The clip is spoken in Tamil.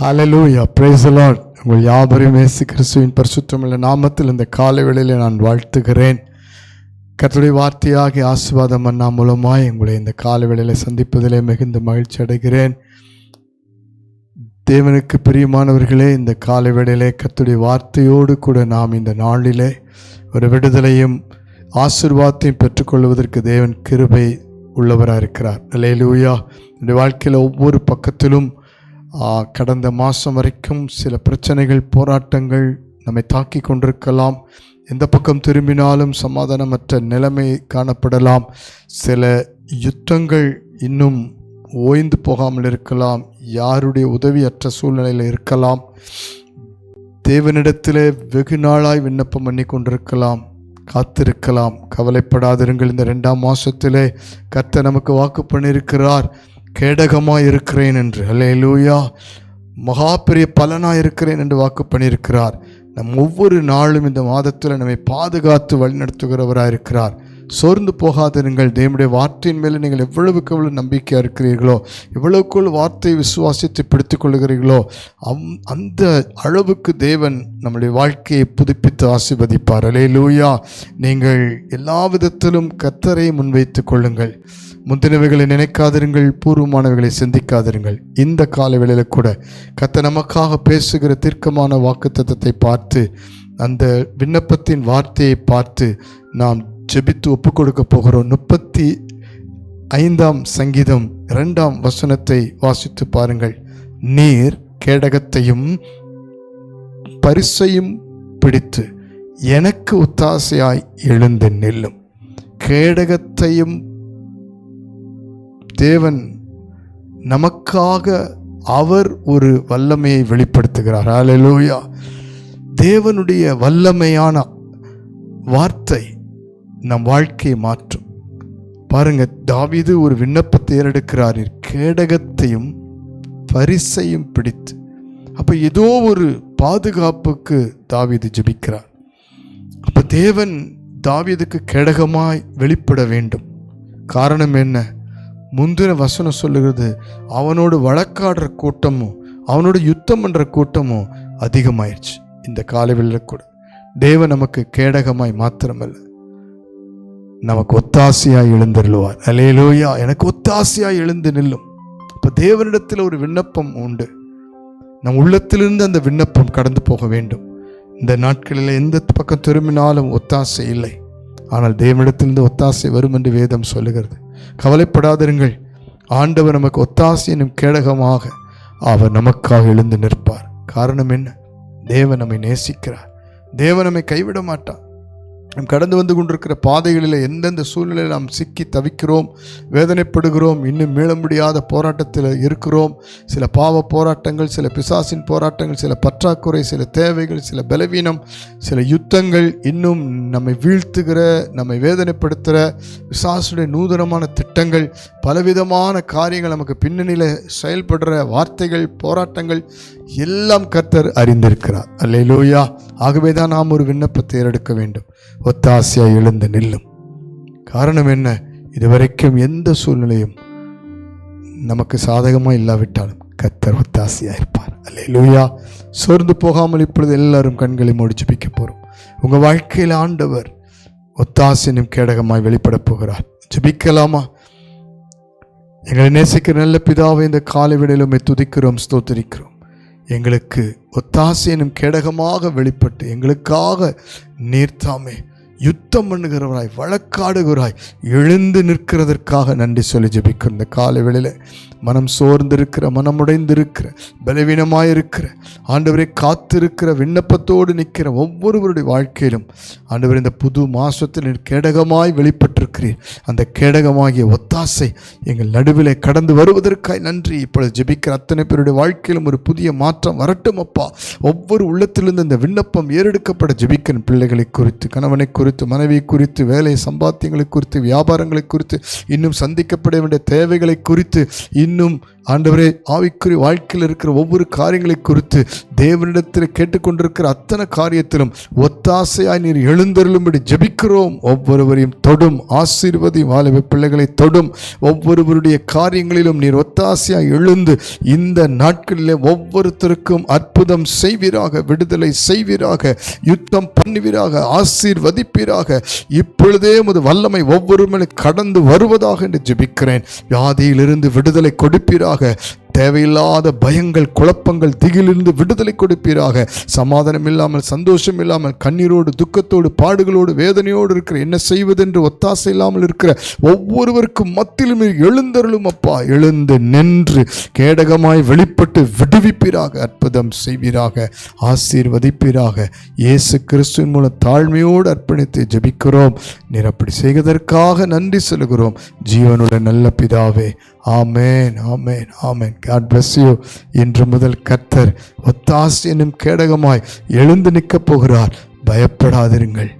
ஹலலூயா praise the உங்கள் யாவரையும் இயேசு கிறிஸ்துவின் பரிசுத்தமுள்ள நாமத்தில் இந்த காலை வேளையில் நான் வாழ்த்துகிறேன். கத்துடைய வார்த்தையாகி ஆசீர்வாதம் அண்ணா மூலமாய் உங்களை இந்த காலை வேளையில் சந்திப்பதிலே மிகுந்த மகிழ்ச்சி அடைகிறேன். தேவனுக்கு பிரியமானவர்களே இந்த காலை வேளையிலே கத்துடைய வார்த்தையோடு கூட நாம் இந்த நாளிலே ஒரு விடுதலையும் ஆசிர்வாதத்தையும் பெற்றுக்கொள்வதற்கு தேவன் கிருபை உள்ளவராக இருக்கிறார் லூயா இந்த வாழ்க்கையில் ஒவ்வொரு பக்கத்திலும் கடந்த மாதம் வரைக்கும் சில பிரச்சனைகள் போராட்டங்கள் நம்மை தாக்கி கொண்டிருக்கலாம். எந்த பக்கம் திரும்பினாலும் சமாதானமற்ற நிலைமை காணப்படலாம். சில யுத்தங்கள் இன்னும் ஓய்ந்து போகாமல் இருக்கலாம். யாருடைய உதவியற்ற சூழ்நிலையில் இருக்கலாம். தேவனிடத்தில் வெகு நாளாய் விண்ணப்பம் பண்ணி கொண்டிருக்கலாம். காத்திருக்கலாம். கவலைப்படாதிருங்கள். இந்த ரெண்டாம் மாதத்திலே கர்த்தர் நமக்கு வாக்கு பண்ணியிருக்கிறார். கேடகமாக இருக்கிறேன் என்று. அல்லேலூயா மகா பெரிய பலனாக இருக்கிறேன் என்று வாக்கு பண்ணியிருக்கிறார். நம் ஒவ்வொரு நாளும் இந்த மாதத்தில் நம்மை பாதுகாத்து வழிநடத்துகிறவராக இருக்கிறார் சோர்ந்து போகாதிருங்கள் தேவனுடைய வார்த்தையின் மேலே நீங்கள் எவ்வளவுக்கு எவ்வளவு நம்பிக்கையாக இருக்கிறீர்களோ எவ்வளவுக்குள் வார்த்தையை விசுவாசித்து பிடித்து கொள்கிறீர்களோ அம் அந்த அளவுக்கு தேவன் நம்முடைய வாழ்க்கையை புதுப்பித்து ஆசிர்வதிப்பாரளே லூயா நீங்கள் எல்லா விதத்திலும் கத்தரை முன்வைத்துக் கொள்ளுங்கள். முந்தினவைகளை நினைக்காதிருங்கள் பூர்வமானவைகளை சிந்திக்காதிருங்கள். இந்த கால வேளையில் கூட கத்த நமக்காக பேசுகிற தீர்க்கமான வாக்குத்தத்தத்தை பார்த்து அந்த விண்ணப்பத்தின் வார்த்தையை பார்த்து நாம் ஜெபித்து ஒப்புக் கொடுக்க போகிறோம். முப்பத்தி ஐந்தாம் சங்கீதம் இரண்டாம் வசனத்தை வாசித்து பாருங்கள். நீர் கேடகத்தையும் பரிசையும் பிடித்து எனக்கு ஒத்தாசையாய் எழுந்து நில்லும். கேடகத்தையும் தேவன் நமக்காக அவர் ஒரு வல்லமையை வெளிப்படுத்துகிறார். அலலூயா தேவனுடைய வல்லமையான வார்த்தை நம் வாழ்க்கையை மாற்றும். பாருங்க தாவீது ஒரு விண்ணப்பத்தை ஏறெடுக்கிறார். கேடகத்தையும் பரிசையும் பிடித்து அப்போ ஏதோ ஒரு பாதுகாப்புக்கு தாவீது ஜெபிக்கிறார். அப்போ தேவன் தாவிதுக்கு கேடகமாய் வெளிப்பட வேண்டும். காரணம் என்ன? முந்தின வசனம் சொல்லுகிறது அவனோடு வழக்காடுற கூட்டமும் அவனோடு யுத்தம் பண்ணுற கூட்டமும் அதிகமாயிருச்சு. இந்த காலவெளியில் கூட. தேவன் நமக்கு கேடகமாய் மாத்திரமல்ல. நமக்கு ஒத்தாசையாக எழுந்திருவார் அலேலோயா எனக்கு ஒத்தாசையாக எழுந்து நில்லும். இப்போ தேவனிடத்தில் ஒரு விண்ணப்பம் உண்டு. நம் உள்ளத்திலிருந்து அந்த விண்ணப்பம் கடந்து போக வேண்டும். இந்த நாட்களில் எந்த பக்கம் திரும்பினாலும் ஒத்தாசை இல்லை. ஆனால் தேவனிடத்திலிருந்து ஒத்தாசை வரும் என்று வேதம் சொல்லுகிறது. கவலைப்படாதிருங்கள். ஆண்டவர் நமக்கு ஒத்தாசையினும் கேடகமாக அவர் நமக்காக எழுந்து நிற்பார். காரணம் என்ன? தேவன் நம்மை நேசிக்கிறார். தேவன் நம்மை கைவிட மாட்டார். நாம் கடந்து வந்து கொண்டிருக்கிற பாதைகளில் எந்தெந்த சூழ்நிலையில் நாம் சிக்கி தவிக்கிறோம் வேதனைப்படுகிறோம் இன்னும் மீள முடியாத போராட்டத்தில் இருக்கிறோம் சில பாவ போராட்டங்கள் சில பிசாசின் போராட்டங்கள் சில பற்றாக்குறை சில தேவைகள் சில பலவீனம் சில யுத்தங்கள் இன்னும் நம்மை வீழ்த்துகிற நம்மை வேதனைப்படுத்துகிற பிசாசுடைய நூதனமான திட்டங்கள் பலவிதமான காரியங்கள் நமக்கு பின்னணியில் செயல்படுற வார்த்தைகள் போராட்டங்கள் எல்லாம் கர்த்தர் அறிந்திருக்கிறார். அல்லையிலோயா ஆகவே தான் நாம் ஒரு விண்ணப்பத்தை ஏறெடுக்க வேண்டும். ஒத்தாசையாக எழுந்து நில்லும். காரணம் என்ன? இதுவரைக்கும் எந்த சூழ்நிலையும் நமக்கு சாதகமாக இல்லாவிட்டாலும் கத்தர் ஒத்தாசையாக இருப்பார். அல்லேலூயா. சோர்ந்து போகாமல் இப்பொழுது எல்லாரும் கண்களை மூடி பிக்க போகிறோம் உங்கள் வாழ்க்கையில் ஆண்டவர் ஒத்தாசினும் கேடகமாய் வெளிப்படப் போகிறார். ஜபிக்கலாமா? எங்களை நேசிக்கிற நல்ல பிதாவை இந்த காலை விடையிலுமே துதிக்கிறோம் ஸ்தோத்திரிக்கிறோம். எங்களுக்கு ஒத்தாசையினும் கேடகமாக வெளிப்பட்டு எங்களுக்காக நீர்த்தாமே யுத்தம் பண்ணுகிறவராய் வழக்காடுகிறாய் எழுந்து நிற்கிறதற்காக நன்றி சொல்லி ஜபிக்கும் இந்த காலை வேளையில. மனம் சோர்ந்திருக்கிற மனமுடைந்திருக்கிற பலவீனமாயிருக்கிற ஆண்டவரை காத்திருக்கிற விண்ணப்பத்தோடு நிற்கிற ஒவ்வொருவருடைய வாழ்க்கையிலும் ஆண்டவர் இந்த புது மாசத்தில் கேடகமாய் வெளிப்பட்டிருக்கிறீர். அந்த கேடகமாகிய ஒத்தாசை எங்கள் நடுவிலே கடந்து வருவதற்காய் நன்றி. இப்பொழுது ஜெபிக்கிற அத்தனை பேருடைய வாழ்க்கையிலும் ஒரு புதிய மாற்றம் வரட்டும் அப்பா ஒவ்வொரு உள்ளத்திலிருந்து இந்த விண்ணப்பம் ஏறெடுக்கப்பட ஜெபிக்கிற பிள்ளைகளை குறித்து கணவனை குறித்து மனைவி குறித்து வேலை சம்பாத்தியங்களை குறித்து வியாபாரங்களை குறித்து இன்னும் சந்திக்கப்பட வேண்டிய தேவைகளை குறித்து இன்னும் ஆண்டவரே ஆவிக்குரிய வாழ்க்கையில் இருக்கிற ஒவ்வொரு காரியங்களை குறித்து தேவனிடத்தில் கேட்டுக்கொண்டிருக்கிற அத்தனை காரியத்திலும் ஒத்தாசையாய் நீர் எழுந்தருளும்படி ஜெபிக்கிறோம். ஒவ்வொருவரையும் தொடும் ஆசீர்வதியும் வாலிப பிள்ளைகளை தொடும். ஒவ்வொருவருடைய காரியங்களிலும் நீர் ஒத்தாசையாய் எழுந்து இந்த நாட்களிலே ஒவ்வொருத்தருக்கும் அற்புதம் செய்வீராக விடுதலை செய்வீராக யுத்தம் பண்ணுவீராக ஆசீர்வதிப்பீராக. இப்பொழுதே உமது வல்லமை ஒவ்வொரு மேலே கடந்து வருவதாக என்று ஜெபிக்கிறேன். வியாதியிலிருந்து விடுதலை கொடுப்பீராக. தேவையில்லாத பயங்கள் குழப்பங்கள் திகிலிருந்து விடுதலை கொடுப்பீராக. சமாதானம் இல்லாமல் சந்தோஷம் இல்லாமல் கண்ணீரோடு துக்கத்தோடு பாடுகளோடு வேதனையோடு இருக்கிற என்ன செய்வதென்று ஒத்தாசை இல்லாமல் இருக்கிற ஒவ்வொருவருக்கும் மத்தியிலும் எழுந்தருளும் அப்பா. எழுந்து நின்று கேடகமாய் வெளிப்பட்டு விடுவிப்பீராக அற்புதம் செய்வீராக ஆசீர்வதிப்பீராக. இயேசு கிறிஸ்துவின் மூலம் தாழ்மையோடு அர்ப்பணித்து ஜெபிக்கிறோம். நீர் அப்படி செய்வதற்காக நன்றி செலுகிறோம் ஜீவனுடைய நல்ல பிதாவே ஆமேன் ஆமேன் ஆமேன். காட் பிளஸ் யூ இன்று முதல் கர்த்தர் ஒத்தாஸ் என்னும் கேடகமாய் எழுந்து நிற்கப் போகிறார். பயப்படாதிருங்கள்.